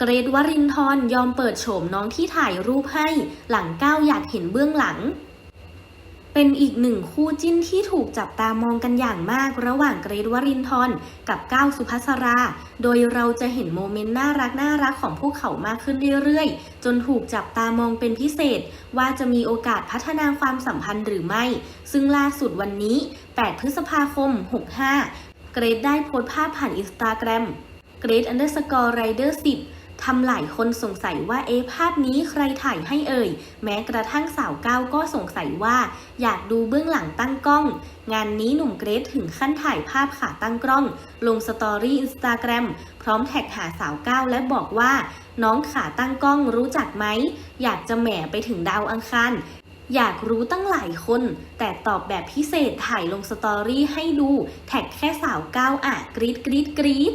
เกรดวรินทร์ยอมเปิดโฉมน้องที่ถ่ายรูปให้หลังก้าวอยากเห็นเบื้องหลัง เป็นอีกหนึ่งคู่จิ้นที่ถูกจับตามองกันอย่างมากระหว่างเกรดวรินทร์กับก้าวสุภัสรา โดยเราจะเห็นโมเมนต์น่ารักน่ารักของพวกเขามากขึ้นเรื่อยๆ จนถูกจับตามองเป็นพิเศษ ว่าจะมีโอกาสพัฒนาความสัมพันธ์หรือไม่ ซึ่งล่าสุดวันนี้ 8 พฤษภาคม 65 เกรดได้โพสต์ภาพผ่านอินสตาแกรมเกรด underscore rider 10 ทำหลายคนสงสัยว่าเอ๊ภาพนี้ใครถ่ายให้เอ่ย แม้กระทั่งสาวก้าวก็สงสัยว่า อยากดูเบื้องหลังตั้งกล้อง งานนี้หนุ่มเกรซถึงขั้นถ่ายภาพขาตั้งกล้อง ลงสตอรี่อินสตาแกรมพร้อมแท็กหาสาวก้าวและบอกว่า น้องขาตั้งกล้องรู้จักไหม อยากจะแหมไปถึงดาวอังคารอยากรู้ตั้งหลายคน แต่ตอบแบบพิเศษถ่ายลงสตอรี่ให้ดู แท็กแค่สาวก้าวอะกรี๊ดกรี๊ดกรี๊ด